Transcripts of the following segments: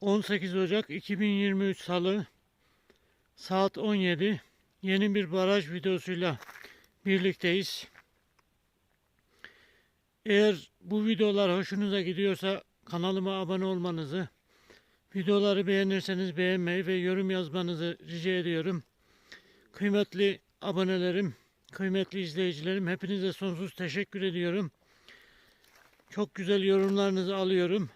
18 Ocak 2023 Salı saat 17 yeni bir baraj videosuyla birlikteyiz. Eğer bu videolar hoşunuza gidiyorsa kanalıma abone olmanızı, videoları beğenirseniz beğenmeyi ve yorum yazmanızı rica ediyorum. Kıymetli abonelerim, kıymetli izleyicilerim hepinize sonsuz teşekkür ediyorum. Çok güzel yorumlarınızı alıyorum.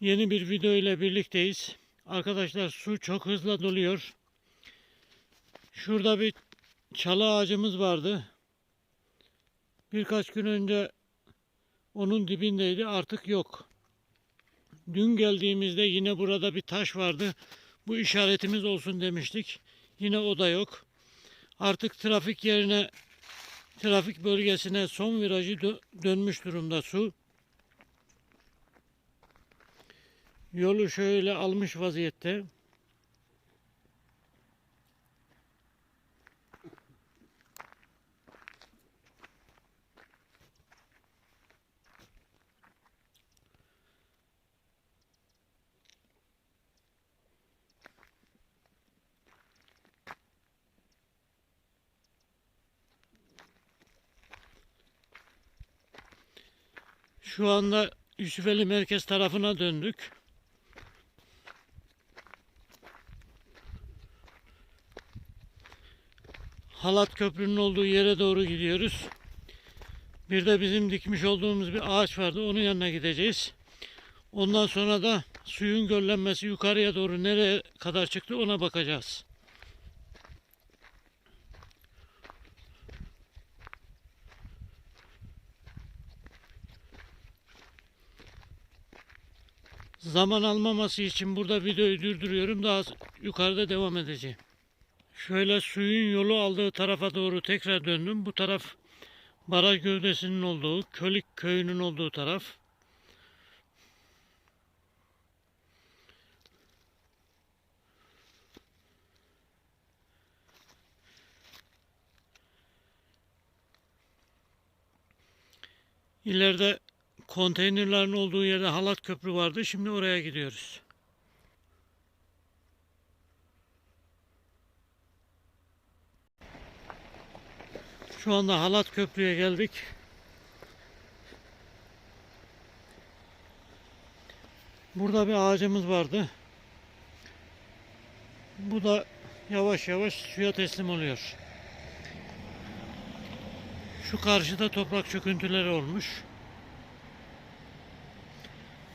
Yeni bir video ile birlikteyiz. Arkadaşlar su çok hızlı doluyor. Şurada bir çalı ağacımız vardı. Birkaç gün önce onun dibindeydi artık yok. Dün geldiğimizde yine burada bir taş vardı. Bu işaretimiz olsun demiştik. Yine o da yok. Artık trafik yerine trafik bölgesine son virajı dö- dönmüş durumda su. Yolu şöyle almış vaziyette. Şu anda Yusufeli merkez tarafına döndük. Halat Köprü'nün olduğu yere doğru gidiyoruz. Bir de bizim dikmiş olduğumuz bir ağaç vardı. Onun yanına gideceğiz. Ondan sonra da suyun göllenmesi yukarıya doğru nereye kadar çıktı ona bakacağız. Zaman almaması için burada videoyu durduruyorum. Daha yukarıda devam edeceğim. Şöyle suyun yolu aldığı tarafa doğru tekrar döndüm. Bu taraf baraj gövdesinin olduğu, Kölik köyünün olduğu taraf. İleride konteynerlerin olduğu yerde halat köprü vardı. Şimdi oraya gidiyoruz. Şu anda halat köprüye geldik. Burada bir ağacımız vardı. Bu da yavaş yavaş suya teslim oluyor. Şu karşıda toprak çöküntüleri olmuş.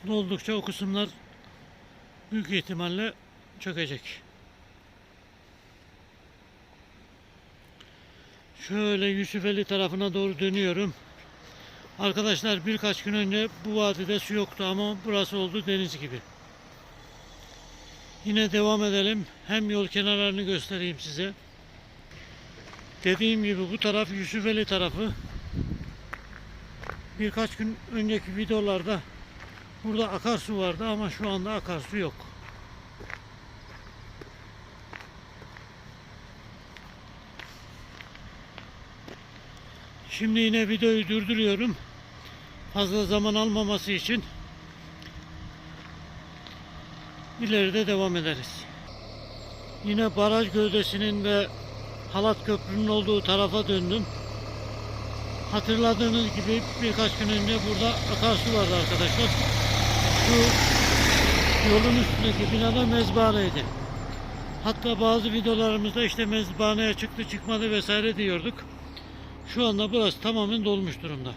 Doldukça o kısımlar büyük ihtimalle çökecek. Şöyle Yusufeli tarafına doğru dönüyorum. Arkadaşlar birkaç gün önce bu vadide su yoktu ama burası oldu deniz gibi. Yine devam edelim. Hem yol kenarlarını göstereyim size. Dediğim gibi bu taraf Yusufeli tarafı. Birkaç gün önceki videolarda burada akarsu vardı ama şu anda akarsu yok. Şimdi yine videoyu durduruyorum. Fazla zaman almaması için ileride devam ederiz. Yine baraj gövdesinin ve halat köprünün olduğu tarafa döndüm. Hatırladığınız gibi birkaç gün önce burada akarsu vardı arkadaşlar. Şu yolun üstündeki binada mezbahaneydi. Hatta bazı videolarımızda işte mezbahaneye çıktı çıkmadı vesaire diyorduk. Şu anda burası tamamen dolmuş durumda.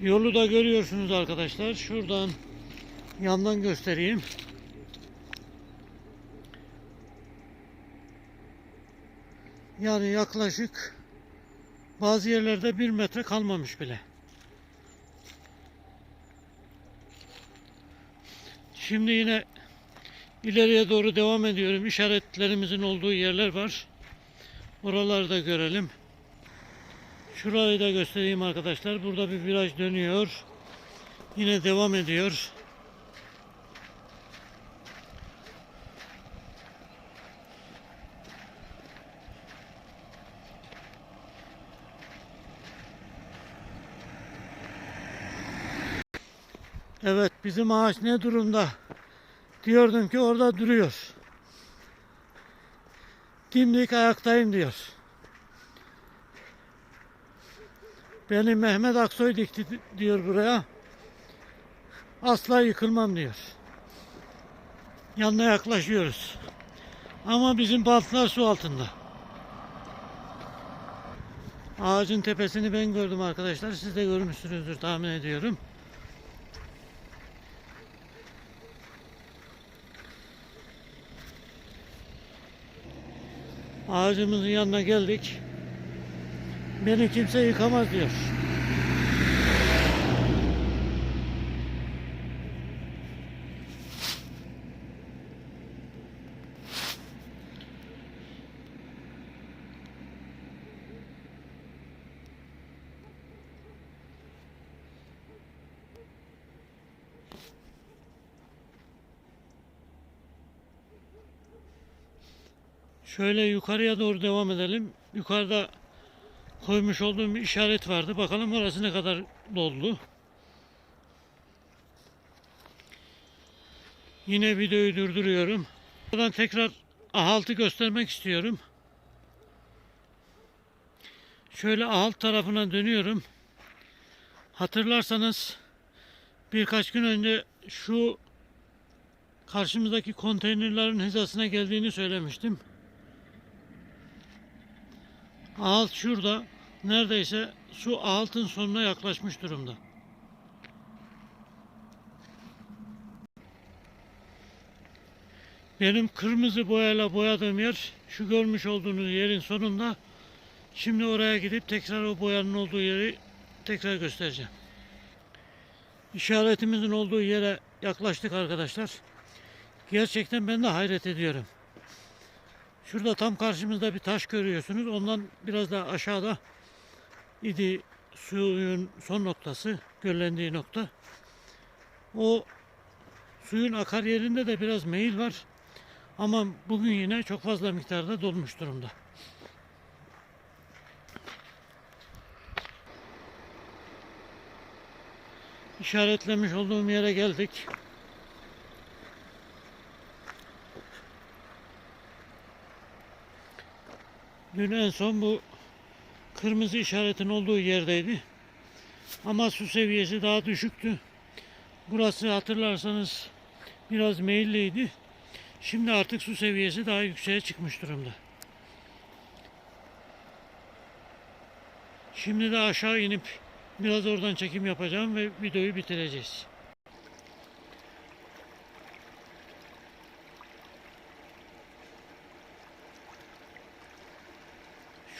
Yolu da görüyorsunuz arkadaşlar. Şuradan yandan göstereyim. Yani yaklaşık bazı yerlerde bir metre kalmamış bile. Şimdi yine ileriye doğru devam ediyorum. İşaretlerimizin olduğu yerler var. Oraları da görelim. Şurayı da göstereyim arkadaşlar. Burada bir viraj dönüyor. Yine devam ediyor. Evet bizim ağaç ne durumda? Diyordum ki orada duruyor. Dimdik ayaktayım diyor. Beni Mehmet Aksoy dikti diyor buraya. Asla yıkılmam diyor. Yanına yaklaşıyoruz. Ama bizim bantlar su altında. Ağacın tepesini ben gördüm arkadaşlar. Siz de görmüşsünüzdür tahmin ediyorum. Ağacımızın yanına geldik. Beni kimse yıkamaz diyor. Şöyle yukarıya doğru devam edelim. Yukarıda koymuş olduğum bir işaret vardı. Bakalım orası ne kadar doldu. Yine videoyu durduruyorum. Buradan tekrar ahaltı göstermek istiyorum. Şöyle ahalt tarafına dönüyorum. Hatırlarsanız birkaç gün önce şu karşımızdaki konteynerlerin hizasına geldiğini söylemiştim. Ahalt şurada. Neredeyse su ahaltın sonuna yaklaşmış durumda. Benim kırmızı boyayla boyadığım yer şu görmüş olduğunuz yerin sonunda. Şimdi oraya gidip tekrar o boyanın olduğu yeri tekrar göstereceğim. İşaretimizin olduğu yere yaklaştık arkadaşlar. Gerçekten ben de hayret ediyorum. Şurada tam karşımızda bir taş görüyorsunuz. Ondan biraz daha aşağıda idi suyun son noktası, göllendiği nokta. O suyun akar yerinde de biraz meyil var. Ama bugün yine çok fazla miktarda dolmuş durumda. İşaretlemiş olduğum yere geldik. Dün en son bu kırmızı işaretin olduğu yerdeydi. Ama su seviyesi daha düşüktü. Burası hatırlarsanız biraz meyilliydi. Şimdi artık su seviyesi daha yükseğe çıkmış durumda. Şimdi de aşağı inip biraz oradan çekim yapacağım ve videoyu bitireceğiz.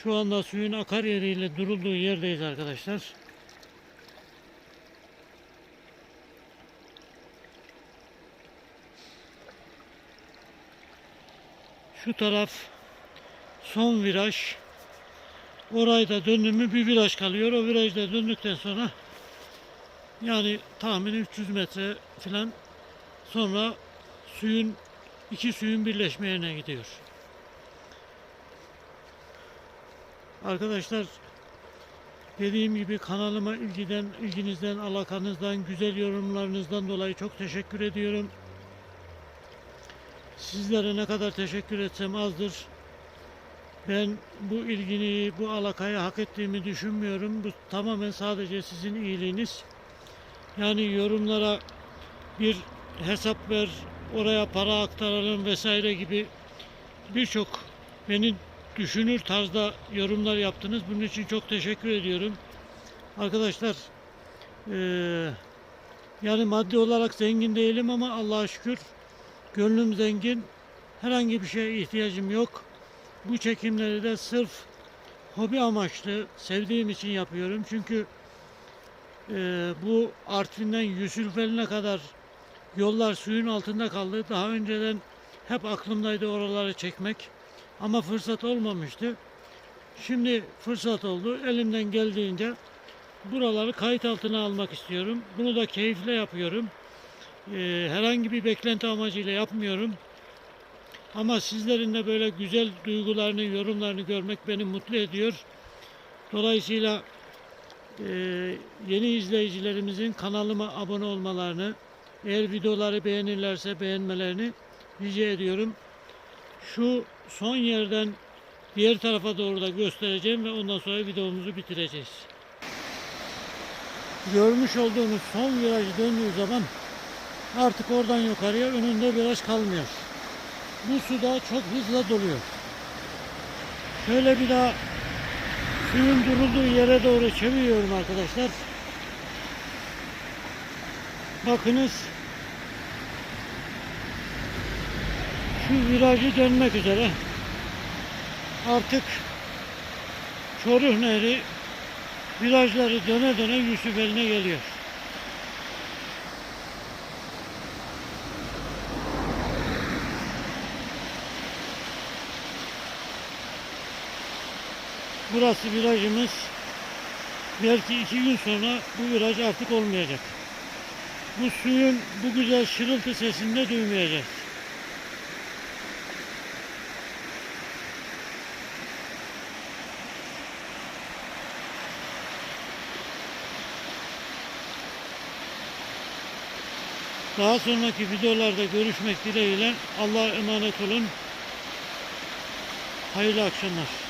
Şu anda suyun akar yeriyle durulduğu yerdeyiz arkadaşlar. Şu taraf son viraj. Orayı da döndüm mü bir viraj kalıyor. O virajda döndükten sonra yani tahmini 300 metre falan sonra suyun iki suyun birleşme yerine gidiyor. Arkadaşlar dediğim gibi kanalıma ilgiden, ilginizden, alakanızdan, güzel yorumlarınızdan dolayı çok teşekkür ediyorum. Sizlere ne kadar teşekkür etsem azdır. Ben bu ilgini, bu alakayı hak ettiğimi düşünmüyorum. Bu tamamen sadece sizin iyiliğiniz. Yani yorumlara bir hesap ver, oraya para aktaralım vesaire gibi birçok beni düşünür tarzda yorumlar yaptınız. Bunun için çok teşekkür ediyorum. Arkadaşlar eee, yani maddi olarak zengin değilim ama Allah'a şükür gönlüm zengin. Herhangi bir şeye ihtiyacım yok. Bu çekimleri de sırf hobi amaçlı sevdiğim için yapıyorum. Çünkü eee, bu Artvin'den Yusufeli'ne kadar yollar suyun altında kaldı. Daha önceden hep aklımdaydı oraları çekmek. Ama fırsat olmamıştı. Şimdi fırsat oldu. Elimden geldiğince buraları kayıt altına almak istiyorum. Bunu da keyifle yapıyorum. Ee, herhangi bir beklenti amacıyla yapmıyorum. Ama sizlerin de böyle güzel duygularını, yorumlarını görmek beni mutlu ediyor. Dolayısıyla e, yeni izleyicilerimizin kanalıma abone olmalarını, eğer videoları beğenirlerse beğenmelerini rica ediyorum. Şu son yerden diğer tarafa doğru da göstereceğim ve ondan sonra videomuzu bitireceğiz. Görmüş olduğunuz son virajı döndüğü zaman artık oradan yukarıya önünde viraj kalmıyor. Bu su da çok hızla doluyor. Şöyle bir daha suyun durulduğu yere doğru çeviriyorum arkadaşlar. Bakınız şu virajı dönmek üzere. Artık Çoruh Nehri virajları döne döne Yusufeli'ne geliyor. Burası virajımız. Belki iki gün sonra bu viraj artık olmayacak. Bu suyun bu güzel şırıltı sesini de duymayacağız. Daha sonraki videolarda görüşmek dileğiyle Allah'a emanet olun. Hayırlı akşamlar.